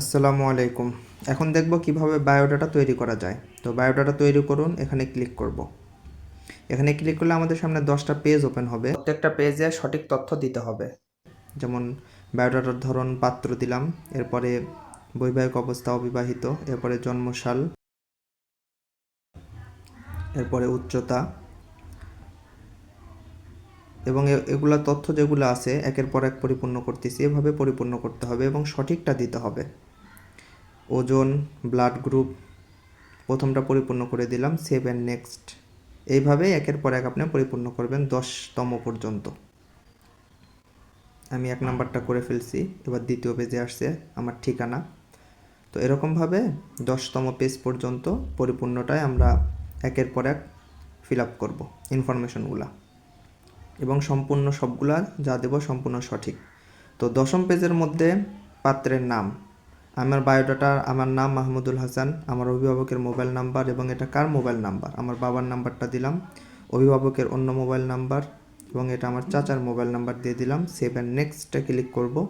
আসসালামু আলাইকুম। এখন দেখব কীভাবে বায়োডাটা তৈরি করা যায়। তো বায়োডাটা তৈরি করুন, এখানে ক্লিক করব। এখানে ক্লিক করলে আমাদের সামনে দশটা পেজ ওপেন হবে। প্রত্যেকটা পেজে সঠিক তথ্য দিতে হবে। যেমন বায়োডাটার ধরন, পাত্র দিলাম, এরপরে বৈবাহিক অবস্থা অবিবাহিত এরপরে জন্মসাল, এরপরে উচ্চতা এবং এগুলা তথ্য যেগুলো আছে, একের পর এক পরিপূর্ণ করতেছি। এভাবে পরিপূর্ণ করতে হবে এবং সঠিকটা দিতে হবে। ওজন ব্লাড গ্রুপ প্রথমটা পরিপূর্ণ করে দিলাম সেভ অ্যান্ড নেক্সট এইভাবে একের পর এক আপনি পরিপূর্ণ করবেন দশতম পর্যন্ত। আমি এক নাম্বারটা করে ফেলছি, এবার দ্বিতীয় পেজে আসছে, আমার ঠিকানা। তো এরকমভাবে দশতম পেজ পর্যন্ত পরিপূর্ণটায় আমরা একের পর এক ফিল আপ করব ইনফরমেশনগুলা এবং সম্পূর্ণ সবগুলা যা দেব সম্পূর্ণ সঠিক। তো দশম পেজের মধ্যে পাত্রের নাম। আমার বায়োডাটা, আমার নাম মাহমুদুল হাসান, আমার অভিভাবকের মোবাইল নাম্বার এবং এটা কার মোবাইল নাম্বার? আমার বাবার নাম্বারটা দিলাম, অভিভাবকের অন্য মোবাইল নাম্বার এবং এটা আমার চাচার মোবাইল নাম্বার দিয়ে দিলাম। সেভ অ্যান্ড নেক্সটে ক্লিক করব।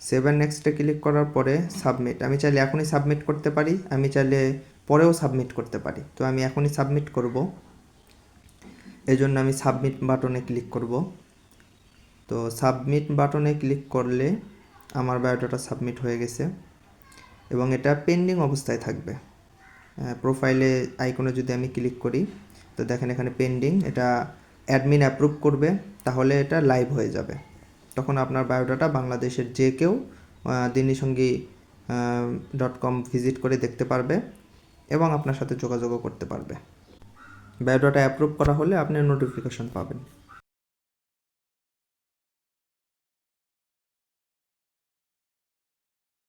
সেভেন নেক্সটে ক্লিক করার পরে সাবমিট। আমি চাইলে এখনই সাবমিট করতে পারি। আমি চাইলে পরেও সাবমিট করতে পারি। তো আমি এখনই সাবমিট করব। এই জন্য আমি সাবমিট বাটনে ক্লিক করব। তো সাবমিট বাটনে ক্লিক করলে আমার বায়োডাটা সাবমিট হয়ে গেছে এবং এটা পেন্ডিং অবস্থায় থাকবে। প্রোফাইলে আইকনে যদি আমি ক্লিক করি, তো দেখেন এখানে পেন্ডিং এটা অ্যাডমিন অ্যাপ্রুভ করবে, তাহলে এটা লাইভ হয়ে যাবে। তখন আপনার বায়োডাটা বাংলাদেশের যে কেউ দিনী সঙ্গী ডট কম ভিজিট করে দেখতে পারবে। এবং আপনার সাথে যোগাযোগও করতে পারবে। বায়োডাটা অ্যাপ্রুভ করা হলে আপনি নোটিফিকেশন পাবেন।